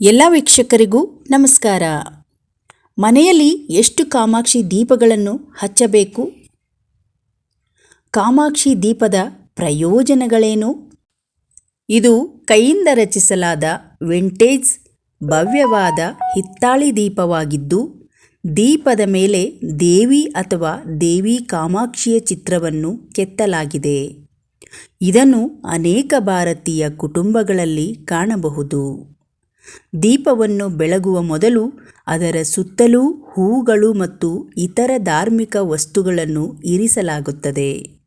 ಎಲ್ಲ ವೀಕ್ಷಕರಿಗೂ ನಮಸ್ಕಾರ. ಮನೆಯಲ್ಲಿ ಎಷ್ಟು ಕಾಮಾಕ್ಷಿ ದೀಪಗಳನ್ನು ಹಚ್ಚಬೇಕು? ಕಾಮಾಕ್ಷಿ ದೀಪದ ಪ್ರಯೋಜನಗಳೇನು? ಇದು ಕೈಯಿಂದ ರಚಿಸಲಾದ ವಿಂಟೇಜ್, ಭವ್ಯವಾದ ಹಿತ್ತಾಳಿ ದೀಪವಾಗಿದ್ದು, ದೀಪದ ಮೇಲೆ ದೇವಿ ಅಥವಾ ದೇವಿ ಕಾಮಾಕ್ಷಿಯ ಚಿತ್ರವನ್ನು ಕೆತ್ತಲಾಗಿದೆ. ಇದನ್ನು ಅನೇಕ ಭಾರತೀಯ ಕುಟುಂಬಗಳಲ್ಲಿ ಕಾಣಬಹುದು. ದೀಪವನ್ನು ಬೆಳಗುವ ಮೊದಲು ಅದರ ಸುತ್ತಲೂ ಹೂಗಳು ಮತ್ತು ಇತರ ಧಾರ್ಮಿಕ ವಸ್ತುಗಳನ್ನು ಇರಿಸಲಾಗುತ್ತದೆ.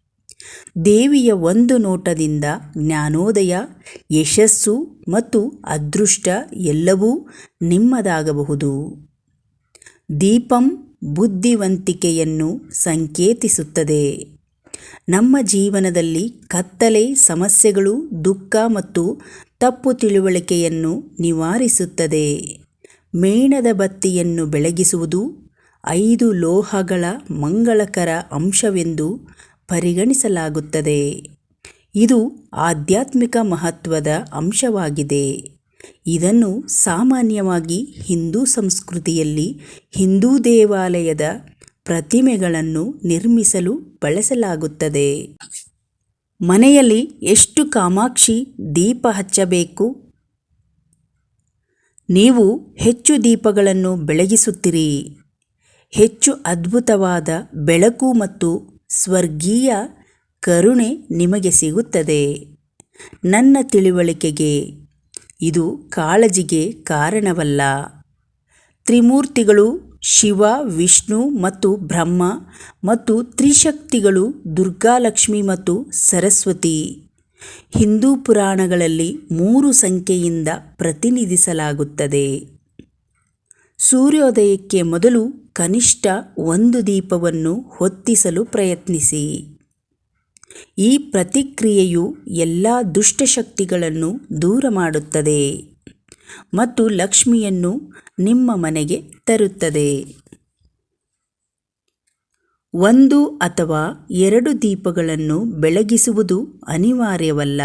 ದೇವಿಯ ಒಂದು ನೋಟದಿಂದ ಜ್ಞಾನೋದಯ, ಯಶಸ್ಸು ಮತ್ತು ಅದೃಷ್ಟ ಎಲ್ಲವೂ ನಿಮ್ಮದಾಗಬಹುದು. ದೀಪಂ ಬುದ್ಧಿವಂತಿಕೆಯನ್ನು ಸಂಕೇತಿಸುತ್ತದೆ. ನಮ್ಮ ಜೀವನದಲ್ಲಿ ಕತ್ತಲೆ, ಸಮಸ್ಯೆಗಳು, ದುಃಖ ಮತ್ತು ತಪ್ಪು ತಿಳುವಳಿಕೆಯನ್ನು ನಿವಾರಿಸುತ್ತದೆ. ಮೇಣದ ಬತ್ತಿಯನ್ನು ಬೆಳಗಿಸುವುದು ಐದು ಲೋಹಗಳ ಮಂಗಳಕರ ಅಂಶವೆಂದು ಪರಿಗಣಿಸಲಾಗುತ್ತದೆ. ಇದು ಆಧ್ಯಾತ್ಮಿಕ ಮಹತ್ವದ ಅಂಶವಾಗಿದೆ. ಇದನ್ನು ಸಾಮಾನ್ಯವಾಗಿ ಹಿಂದೂ ಸಂಸ್ಕೃತಿಯಲ್ಲಿ ಹಿಂದೂ ದೇವಾಲಯದ ಪ್ರತಿಮೆಗಳನ್ನು ನಿರ್ಮಿಸಲು ಬಳಸಲಾಗುತ್ತದೆ. ಮನೆಯಲ್ಲಿ ಎಷ್ಟು ಕಾಮಾಕ್ಷಿ ದೀಪ ಹಚ್ಚಬೇಕು? ನೀವು ಹೆಚ್ಚು ದೀಪಗಳನ್ನು ಬೆಳಗಿಸುತ್ತೀರಿ. ಹೆಚ್ಚು ಅದ್ಭುತವಾದ ಬೆಳಕು ಮತ್ತು ಸ್ವರ್ಗೀಯ ಕರುಣೆ ನಿಮಗೆ ಸಿಗುತ್ತದೆ. ನನ್ನ ತಿಳಿವಳಿಕೆಗೆ ಇದು ಕಾಳಜಿಗೆ ಕಾರಣವಲ್ಲ. ತ್ರಿಮೂರ್ತಿಗಳು ಶಿವ, ವಿಷ್ಣು ಮತ್ತು ಬ್ರಹ್ಮ ಮತ್ತು ತ್ರಿಶಕ್ತಿಗಳು ದುರ್ಗಾಲಕ್ಷ್ಮಿ ಮತ್ತು ಸರಸ್ವತಿ. ಹಿಂದೂ ಪುರಾಣಗಳಲ್ಲಿ ಮೂರು ಸಂಖ್ಯೆಯಿಂದ ಪ್ರತಿನಿಧಿಸಲಾಗುತ್ತದೆ. ಸೂರ್ಯೋದಯಕ್ಕೆ ಮೊದಲು ಕನಿಷ್ಠ ಒಂದು ದೀಪವನ್ನು ಹೊತ್ತಿಸಲು ಪ್ರಯತ್ನಿಸಿ. ಈ ಪ್ರತಿಕ್ರಿಯೆಯು ಎಲ್ಲ ದುಷ್ಟಶಕ್ತಿಗಳನ್ನು ದೂರ ಮಾಡುತ್ತದೆ. ಮತ್ತು ಲಕ್ಷ್ಮಿಯನ್ನು ನಿಮ್ಮ ಮನೆಗೆ ತರುತ್ತದೆ. ಒಂದು ಅಥವಾ ಎರಡು ದೀಪಗಳನ್ನು ಬೆಳಗಿಸುವುದು ಅನಿವಾರ್ಯವಲ್ಲ.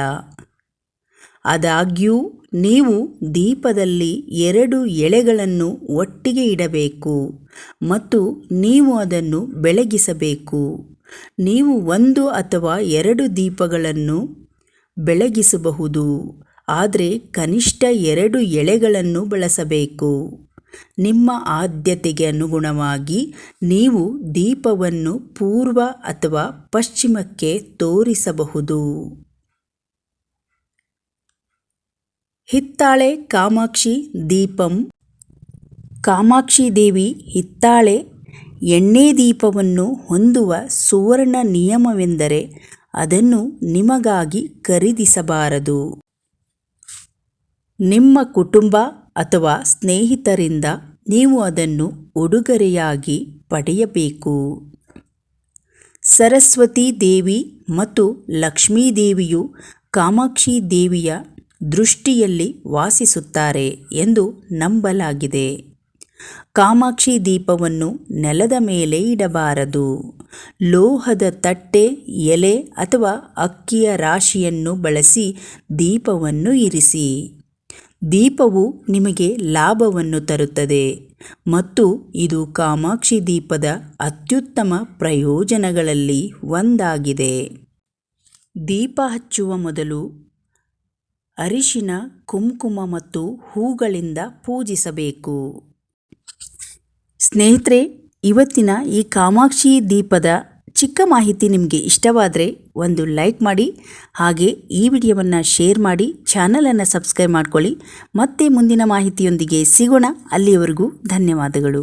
ಆದಾಗ್ಯೂ, ನೀವು ದೀಪದಲ್ಲಿ ಎರಡು ಎಳೆಗಳನ್ನು ಒಟ್ಟಿಗೆ ಇಡಬೇಕು ಮತ್ತು ನೀವು ಅದನ್ನು ಬೆಳಗಿಸಬೇಕು. ನೀವು ಒಂದು ಅಥವಾ ಎರಡು ದೀಪಗಳನ್ನು ಬೆಳಗಿಸಬಹುದು. ಆದರೆ ಕನಿಷ್ಠ ಎರಡು ಎಳೆಗಳನ್ನು ಬಳಸಬೇಕು. ನಿಮ್ಮ ಆದ್ಯತೆಗೆ ಅನುಗುಣವಾಗಿ ನೀವು ದೀಪವನ್ನು ಪೂರ್ವ ಅಥವಾ ಪಶ್ಚಿಮಕ್ಕೆ ತೋರಿಸಬಹುದು. ಹಿತ್ತಾಳೆ ಕಾಮಾಕ್ಷಿ ದೀಪಂ. ಕಾಮಾಕ್ಷಿ ದೇವಿ ಹಿತ್ತಾಳೆ ಎಣ್ಣೆ ದೀಪವನ್ನು ಹೊಂದುವ ಸುವರ್ಣ ನಿಯಮವೆಂದರೆ ಅದನ್ನು ನಿಮಗಾಗಿ ಖರೀದಿಸಬಾರದು. ನಿಮ್ಮ ಕುಟುಂಬ ಅಥವಾ ಸ್ನೇಹಿತರಿಂದ ನೀವು ಅದನ್ನು ಉಡುಗೊರೆಯಾಗಿ ಪಡೆಯಬೇಕು. ಸರಸ್ವತಿ ದೇವಿ ಮತ್ತು ಲಕ್ಷ್ಮೀ ದೇವಿಯು ಕಾಮಾಕ್ಷಿ ದೇವಿಯ ದೃಷ್ಟಿಯಲ್ಲಿ ವಾಸಿಸುತ್ತಾರೆ ಎಂದು ನಂಬಲಾಗಿದೆ. ಕಾಮಾಕ್ಷಿ ದೀಪವನ್ನು ನೆಲದ ಮೇಲೆ ಇಡಬಾರದು. ಲೋಹದ ತಟ್ಟೆ, ಎಲೆ ಅಥವಾ ಅಕ್ಕಿಯ ರಾಶಿಯನ್ನು ಬಳಸಿ ದೀಪವನ್ನು ಇರಿಸಿ. ದೀಪವು ನಿಮಗೆ ಲಾಭವನ್ನು ತರುತ್ತದೆ. ಮತ್ತು ಇದು ಕಾಮಾಕ್ಷಿ ದೀಪದ ಅತ್ಯುತ್ತಮ ಪ್ರಯೋಜನಗಳಲ್ಲಿ ಒಂದಾಗಿದೆ. ದೀಪ ಹಚ್ಚುವ ಮೊದಲು ಅರಿಶಿನ, ಕುಂಕುಮ ಮತ್ತು ಹೂಗಳಿಂದ ಪೂಜಿಸಬೇಕು. ಸ್ನೇಹಿತರೆ, ಇವತ್ತಿನ ಈ ಕಾಮಾಕ್ಷಿ ದೀಪದ ಚಿಕ್ಕ ಮಾಹಿತಿ ನಿಮಗೆ ಇಷ್ಟವಾದರೆ ಒಂದು ಲೈಕ್ ಮಾಡಿ, ಹಾಗೆ ಈ ವಿಡಿಯೋವನ್ನು ಶೇರ್ ಮಾಡಿ, ಚಾನಲನ್ನು ಸಬ್ಸ್ಕ್ರೈಬ್ ಮಾಡ್ಕೊಳ್ಳಿ. ಮತ್ತೆ ಮುಂದಿನ ಮಾಹಿತಿಯೊಂದಿಗೆ ಸಿಗೋಣ. ಅಲ್ಲಿಯವರೆಗೂ ಧನ್ಯವಾದಗಳು.